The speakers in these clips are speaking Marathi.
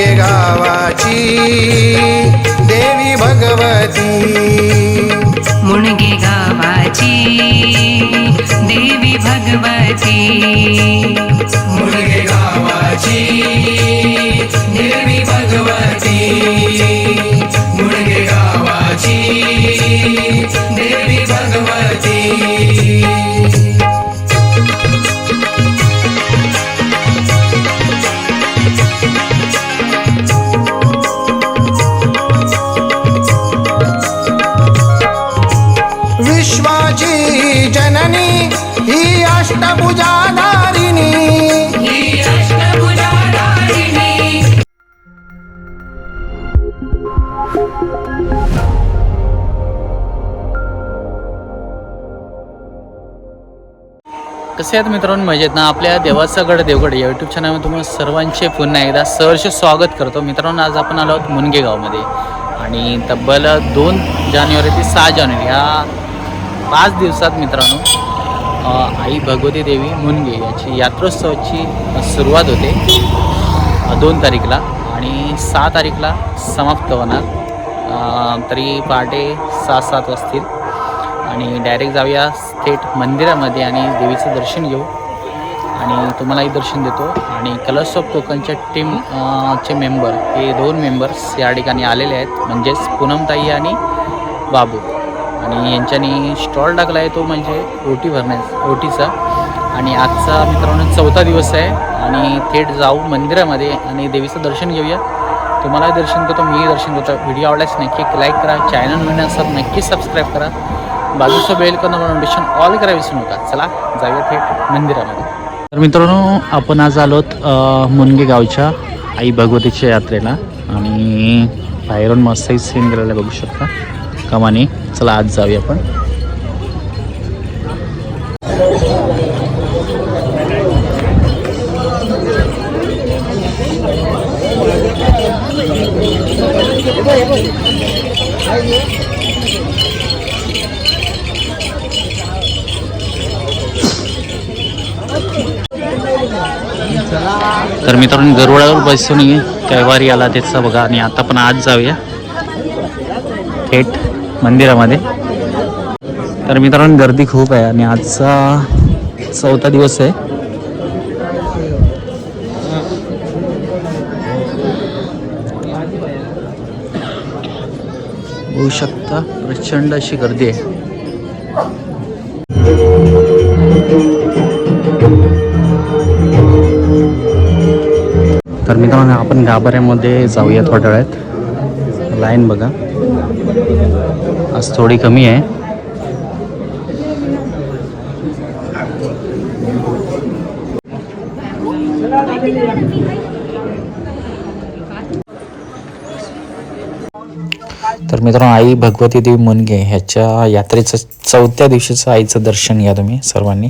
मुणगे गावाची देवी भगवती. मुणगे गावाची देवी भगवती. मुणगे गावाची कसे आहेत मित्रांनो मजेत ना? आपल्या देवाचा गड देवगड या यूट्यूब चॅनलमध्ये तुम्हाला सर्वांचे पुन्हा एकदा सहर्ष स्वागत करतो. मित्रांनो आज आपण आलो आहोत मुनगे गावमध्ये. आणि तब्बल दोन जानेवारी ते सहा जानेवारी ह्या पाच दिवसात मित्रांनो आई भगवती देवी मुनगे याची यात्रोत्सवाची सुरुवात होते. दोन तारीखला आणि सहा तारीखला समाप्त होणार. तरी पहाटे सहा सात वाजतील. आणि डायरेक्ट जाऊया थेट मंदिरामध्ये आणि देवीचं दर्शन घेऊ. आणि तुम्हालाही दर्शन देतो. आणि कलर्स ऑफ कोकणच्या टीम चे मेंबर हे दोन मेंबर्स या ठिकाणी आलेले आहेत. म्हणजेच पूनमताई आणि बाबू. आणि यांच्यानी स्टॉल टाकला आहे तो म्हणजे ओटी भरण्याचा ओटीचा. आणि आजचा मित्रांनो चौथा दिवस आहे. आणि थेट जाऊ मंदिरामध्ये आणि देवीचं दर्शन घेऊया. तुम्हालाही दर्शन करतो मीही दर्शन करतो व्हिडिओ आवडल्यास नक्की लाईक करा. चॅनल नवीन नक्की सबस्क्राईब करा. बाजूचं बेल करून नोटिफिकेशन ऑल करा विसरू नका चला जाऊया थेट मंदिरामध्ये. तर मित्रांनो आपण आज आलोत मुनगे गावच्या आई भगवतीच्या यात्रेला. आणि बाहेरून मस्तही सीन गेलेला बघू शकता. कमानी चला आज जाऊया आपण. तर मित्रांनो गरुडावर बसून कैवारी आला त्याचा बघा. आणि आता पण आज जाऊया. थेट मंदिरामध्ये. तर मित्रांनो गर्दी खूप आहे आणि आजचा चौथा दिवस आहे. होऊ शकता प्रचंड अशी गर्दी आहे. तर मित्रांनो आपण गाभाऱ्यामध्ये जाऊया थोड्या वेळात लाईन बघा. आज थोडी कमी आहे. तर मित्रांनो आई भगवती देवी मुनगे ह्याच्या यात्रेचं चौथ्या दिवशीचं आईचं दर्शन घ्या तुम्ही सर्वांनी.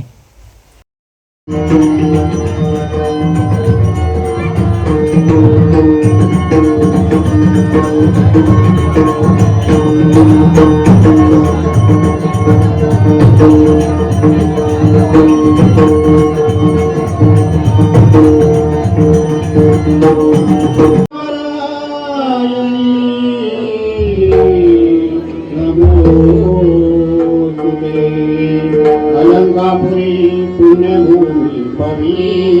Alangapuri Punabhumi Pavili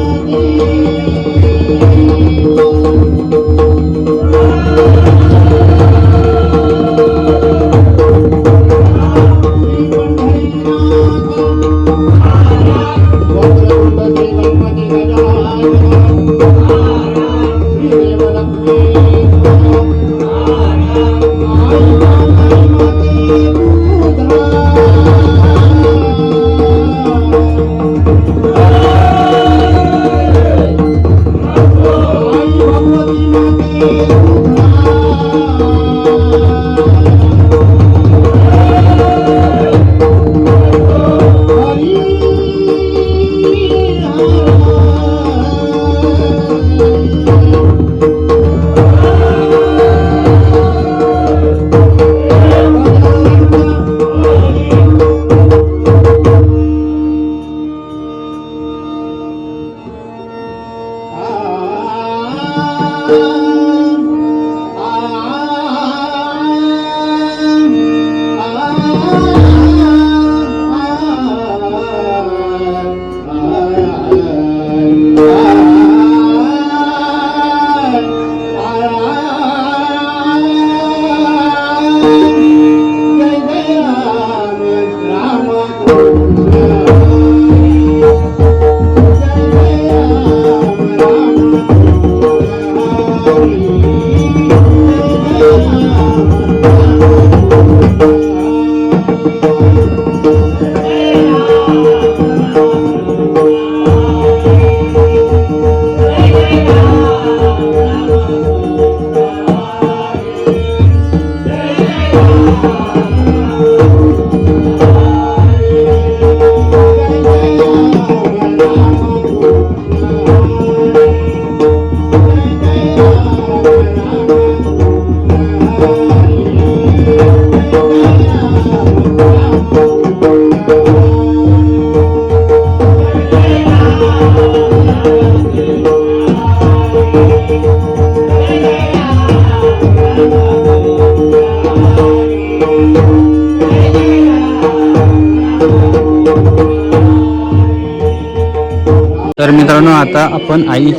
आता आपण आई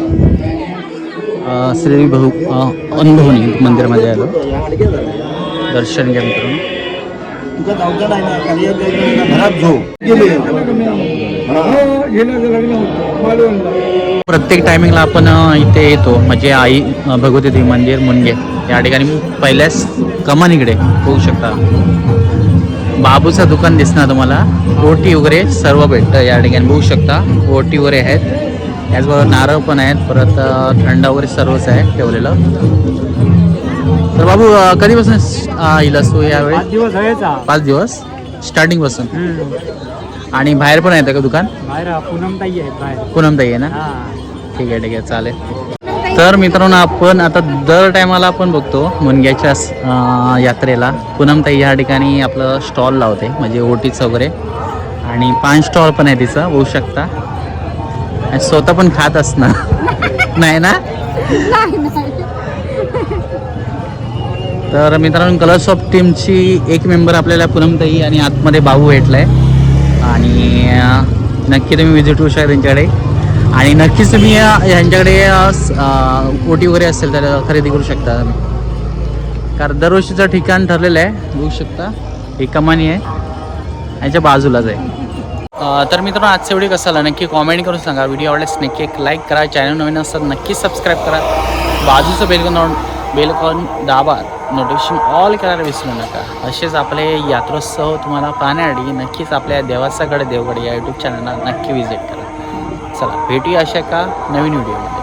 श्री भाऊ अ, अनुभवनी मंदिरामध्ये आलो. दर्शन घ्या मित्रांनो. प्रत्येक टायमिंगला आपण इथे येतो. म्हणजे आई भगवती देवी मंदिर मुनगे. या ठिकाणी पहिल्याच कमानीकडे होऊ शकता. बाबूचं दुकान दिसणार तुम्हाला. ओटी वगैरे सर्व भेटतं या ठिकाणी. बघू शकता. ओटी वगैरे आहेत. त्याचबरोबर नारळ पण आहेत. परत थंड वगैरे सर्वच आहे ठेवलेलं. तर बाबू कधीपासून येईल असतो यावेळी? पाच दिवस स्टार्टिंगपासून आणि बाहेर पण येतं का दुकान? बाहेर पूनम ताई आहेत बाहेर. पूनम ताई आहे ना? हा. ठीक आहे ठीक आहे चालेल. तर मित्रांनो आपण आता दर टायमाला आपण बघतो मुनग्याच्या यात्रेला. पूनमताई या ठिकाणी आपलं स्टॉल लावते म्हणजे ओटीचं वगैरे. आणि पान स्टॉल पण आहे तिचं होऊ शकता. आणि स्वतः पण खात असणार. नाही ना? तर मित्रांनो कलर्स ऑफ टीमची एक मेंबर आपल्याला पूनमताई आणि आतमध्ये बाबू भेटलाय. आणि नक्की तुम्ही विजिट होऊ शकता त्यांच्याकडे. आणि नक्कीच तुम्ही ह्यांच्याकडे ओटी वगैरे असेल तर खरेदी करू शकता कारण दरवर्षीचं ठिकाण ठरलेलं आहे बघू शकता. ही कमानी आहे. याच्या बाजूलाच आहे. तर मित्रांनो आजचा व्हिडिओ कसा आला नक्की कॉमेंट करून सांगा. व्हिडिओ आवडल्यास नक्की एक लाईक करा. चॅनल नवीन असतात नक्की सबस्क्राईब करा. बाजूचं बेलकॉन बेलकॉन दाबा. नोटिफिकेशन ऑल करायला विसरू नका. असेच आपले यात्रोत्सव तुम्हाला पाहण्यासाठी नक्कीच आपल्या देवाचाकडे देवगड या यूट्यूब चॅनलला नक्की विजिट करा. चला भेटूया अशा का नवीन व्हिडिओमध्ये